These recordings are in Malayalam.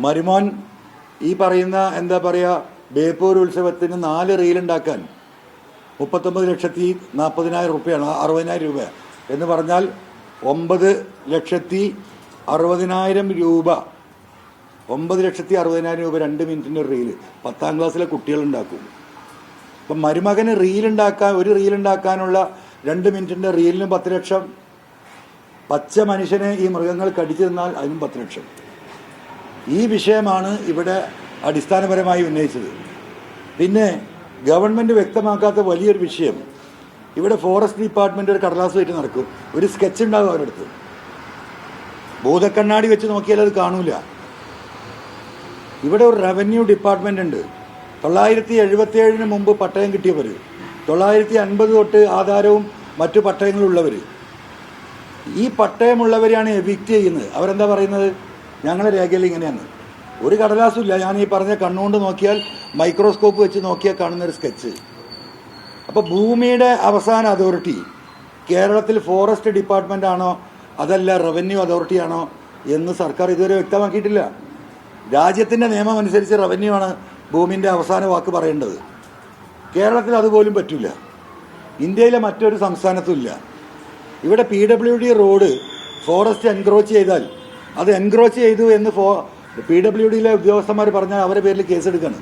മരുമോൻ ഈ പറയുന്ന എന്താ പറയുക ബേപ്പൂർ ഉത്സവത്തിന് നാല് റീലുണ്ടാക്കാൻ മുപ്പത്തൊമ്പത് ലക്ഷത്തി നാൽപ്പതിനായിരം റുപ്യാണ് അറുപതിനായിരം രൂപ. എന്ന് പറഞ്ഞാൽ ഒമ്പത് ലക്ഷത്തി അറുപതിനായിരം രൂപ. ഒമ്പത് ലക്ഷത്തി അറുപതിനായിരം രൂപ രണ്ട് മിനിറ്റിന്റെ റീൽ പത്താം ക്ലാസ്സിലെ കുട്ടികളുണ്ടാക്കും അപ്പം മരുമകന് റീലുണ്ടാക്കാൻ ഒരു റീലുണ്ടാക്കാനുള്ള രണ്ട് മിനിറ്റിന്റെ റീലിനും പത്ത് ലക്ഷം. പച്ച മനുഷ്യനെ ഈ മൃഗങ്ങൾ കടിച്ചു തിന്നാൽ അതിനും പത്ത് ലക്ഷം. ഈ വിഷയമാണ് ഇവിടെ അടിസ്ഥാനപരമായി ഉന്നയിച്ചത്. പിന്നെ ഗവൺമെന്റ് വ്യക്തമാക്കാത്ത വലിയൊരു വിഷയം ഇവിടെ ഫോറസ്റ്റ് ഡിപ്പാർട്ട്മെന്റ് ഒരു കടലാസ് വെച്ച് നടക്കും ഒരു സ്കെച്ച് ഉണ്ടാകും അവരുടെ അടുത്ത്. ഭൂതക്കണ്ണാടി വെച്ച് നോക്കിയാൽ അത് കാണൂല. ഇവിടെ ഒരു റവന്യൂ ഡിപ്പാർട്ട്മെന്റ് ഉണ്ട്. തൊള്ളായിരത്തി എഴുപത്തി ഏഴിന് മുമ്പ് പട്ടയം കിട്ടിയവർ തൊള്ളായിരത്തി അൻപത് തൊട്ട് ആധാരവും മറ്റു പട്ടയങ്ങളുള്ളവർ ഈ പട്ടയമുള്ളവരെയാണ് എവിക്റ്റ് ചെയ്യുന്നത്. അവരെന്താ പറയുന്നത്? ഞങ്ങളുടെ രേഖയിൽ ഇങ്ങനെയാണ്. ഒരു കടലാസും ഇല്ല. ഞാൻ ഈ പറഞ്ഞ കണ്ണുകൊണ്ട് നോക്കിയാൽ മൈക്രോസ്കോപ്പ് വെച്ച് നോക്കിയാൽ കാണുന്ന ഒരു സ്കെച്ച്. അപ്പോൾ ഭൂമിയുടെ അവസാന അതോറിറ്റി കേരളത്തിൽ ഫോറസ്റ്റ് ഡിപ്പാർട്ട്മെന്റ് ആണോ അതല്ല റവന്യൂ അതോറിറ്റി ആണോ എന്ന് സർക്കാർ ഇതുവരെ വ്യക്തമാക്കിയിട്ടില്ല. രാജ്യത്തിന്റെ നിയമം അനുസരിച്ച് റവന്യൂ ആണ് ഭൂമിന്റെ അവസാന വാക്ക് പറയേണ്ടത്. കേരളത്തിൽ അതുപോലും പറ്റില്ല ഇന്ത്യയിലെ മറ്റൊരു സംസ്ഥാനത്തും ഇല്ല. ഇവിടെ P W D road forest encroach ചെയ്താൽ അത് എൻക്രോച്ച് ചെയ്തു എന്ന് ഫോ പി ഡബ്ല്യു ഡിയിലെ ഉദ്യോഗസ്ഥന്മാർ പറഞ്ഞാൽ അവരുടെ പേരിൽ കേസെടുക്കണം.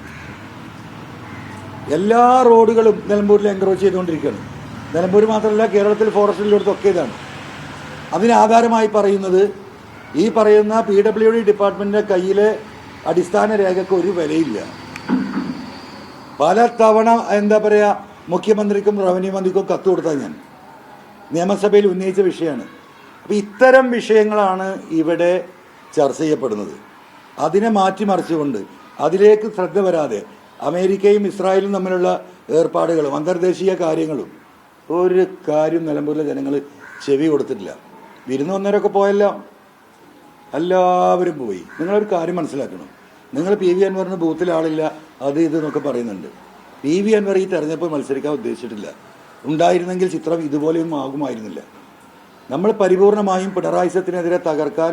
എല്ലാ റോഡുകളും നിലമ്പൂരിൽ എൻക്രോച്ച് ചെയ്തുകൊണ്ടിരിക്കുകയാണ്. നിലമ്പൂർ മാത്രമല്ല കേരളത്തിൽ ഫോറസ്റ്റിലുള്ളടത്തൊക്കെ ഇതാണ്. അതിന് ആധാരമായി പറയുന്നത് ഈ പറയുന്ന പി ഡബ്ല്യു ഡി ഡിപ്പാർട്ട്മെന്റിന്റെ കയ്യിലെ അടിസ്ഥാന രേഖയ്ക്ക് ഒരു വിലയില്ല. പല തവണ എന്താ പറയുക മുഖ്യമന്ത്രിക്കും റവന്യൂ മന്ത്രിക്കും കത്ത് കൊടുത്താൽ ഞാൻ. നിയമസഭയിൽ ഉന്നയിച്ച വിഷയമാണ്. അപ്പോൾ ഇത്തരം വിഷയങ്ങളാണ് ഇവിടെ ചർച്ച ചെയ്യപ്പെടുന്നത്. അതിനെ മാറ്റിമറിച്ചുകൊണ്ട് അതിലേക്ക് ശ്രദ്ധ വരാതെ അമേരിക്കയും ഇസ്രായേലും തമ്മിലുള്ള ഏർപ്പാടുകളും അന്തർദേശീയ കാര്യങ്ങളും ഒരു കാര്യം നിലമ്പൂരിലെ ജനങ്ങൾ ചെവി കൊടുത്തിട്ടില്ല. വിരുന്ന് വന്നവരൊക്കെ പോയല്ലോ. എല്ലാവരും പോയി. നിങ്ങളൊരു കാര്യം മനസ്സിലാക്കണം. നിങ്ങൾ പി വി അൻവറിന് ബൂത്തിൽ ആളില്ല അത് ഇത് എന്നൊക്കെ പറയുന്നുണ്ട്. പി വി അൻവർ ഈ തെരഞ്ഞെടുപ്പ് മത്സരിക്കാൻ ഉദ്ദേശിച്ചിട്ടില്ല. ഉണ്ടായിരുന്നെങ്കിൽ ചിത്രം ഇതുപോലെയൊന്നും ആകുമായിരുന്നില്ല. നമ്മൾ പരിപൂർണമായും പിണറായി സത്തിനെതിരെ തകർക്കാൻ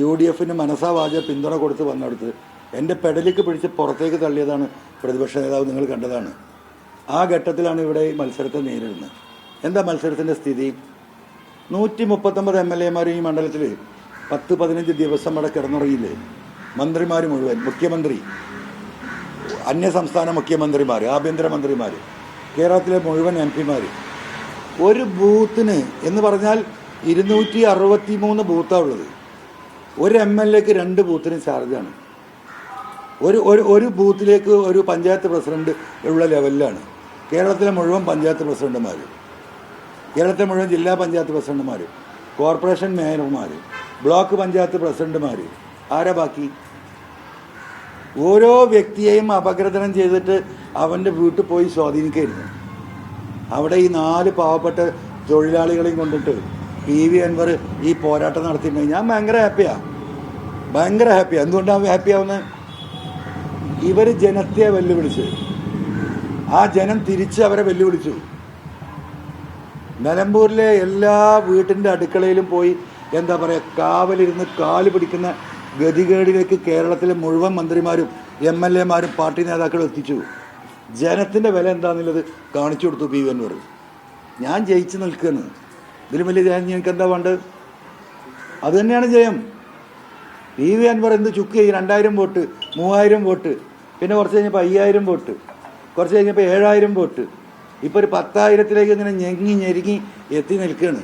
യു ഡി എഫിന് മനസാവാച പിന്തുണ കൊടുത്ത് വന്നെടുത്ത് എന്റെ പെടലിക്ക് പിടിച്ച് പുറത്തേക്ക് തള്ളിയതാണ് പ്രതിപക്ഷ നേതാവ് നിങ്ങൾ കണ്ടതാണ്. ആ ഘട്ടത്തിലാണ് ഇവിടെ ഈ മത്സരത്തെ നേരിടുന്നത്. എന്താ മത്സരത്തിന്റെ സ്ഥിതി? നൂറ്റി മുപ്പത്തൊമ്പത് എം എൽ എമാരും ഈ മണ്ഡലത്തിൽ പത്ത് പതിനഞ്ച് ദിവസം അവിടെ കിടന്നുറങ്ങിയില്ലേ? മന്ത്രിമാർ മുഴുവൻ മുഖ്യമന്ത്രി അന്യ അന്യസംസ്ഥാന മുഖ്യമന്ത്രിമാർ ആഭ്യന്തരമന്ത്രിമാർ കേരളത്തിലെ മുഴുവൻ എം പിമാർ ഒരു ബൂത്തിന് എന്ന് പറഞ്ഞാൽ ഇരുന്നൂറ്റി അറുപത്തി മൂന്ന് ബൂത്താണ് ഉള്ളത്. ഒരു എം എൽ എക്ക് രണ്ട് ബൂത്തിന് ചാർജാണ്. ഒരു ഒരു ഒരു ബൂത്തിലേക്ക് ഒരു പഞ്ചായത്ത് പ്രസിഡന്റ് ഉള്ള ലെവലിലാണ്. കേരളത്തിലെ മുഴുവൻ പഞ്ചായത്ത് പ്രസിഡന്റുമാർ കേരളത്തിലെ മുഴുവൻ ജില്ലാ പഞ്ചായത്ത് പ്രസിഡന്റുമാർ കോർപ്പറേഷൻ മേയർമാർ ബ്ലോക്ക് പഞ്ചായത്ത് പ്രസിഡന്റുമാർ ആരാ ബാക്കി? ഓരോ വ്യക്തിയെയും അപഗ്രഥനം ചെയ്തിട്ട് അവന്റെ വീട്ടിൽ പോയി സ്വാധീനിക്കായിരുന്നു. അവിടെ ഈ നാല് പാവപ്പെട്ട തൊഴിലാളികളെയും കൊണ്ടിട്ട് പി വി അൻവർ ഈ പോരാട്ടം നടത്തിയിട്ടുണ്ടെങ്കിൽ ഞാൻ ഭയങ്കര ഹാപ്പിയാണ് ഭയങ്കര ഹാപ്പിയാണ് എന്തുകൊണ്ടാണ് ഹാപ്പി ആവുന്നത് ഇവർ ജനത്തെ വെല്ലുവിളിച്ച്. ആ ജനം തിരിച്ച് അവരെ വെല്ലുവിളിച്ചു. നിലമ്പൂരിലെ എല്ലാ വീട്ടിന്റെ അടുക്കളയിലും പോയി എന്താ പറയുക കാവലിരുന്ന് കാൽ പിടിക്കുന്ന ഗതികേടിലേക്ക് കേരളത്തിലെ മുഴുവൻ മന്ത്രിമാരും എം എൽ എമാരും പാർട്ടി നേതാക്കളും എത്തിച്ചു. ജനത്തിന്റെ വില എന്താണെന്നുള്ളത് കാണിച്ചു കൊടുത്തു പി വി അൻവർ ഞാൻ ജയിച്ചു നിൽക്കുകയാണ്. ഇതിലും വലിയ ജയം ഞങ്ങൾക്ക് എന്താ വേണ്ടത്? അത് തന്നെയാണ് ജയം. പി വി അൻവർ എന്ത് ചുക്ക് ചെയ്യും രണ്ടായിരം വോട്ട് മൂവായിരം വോട്ട് പിന്നെ കുറച്ച് കഴിഞ്ഞപ്പോൾ അയ്യായിരം വോട്ട് കുറച്ച് കഴിഞ്ഞപ്പോൾ ഏഴായിരം വോട്ട് ഇപ്പോൾ ഒരു പത്തായിരത്തിലേക്ക് ഇങ്ങനെ ഞെങ്ങി ഞെരുങ്ങി എത്തി നിൽക്കുകയാണ്.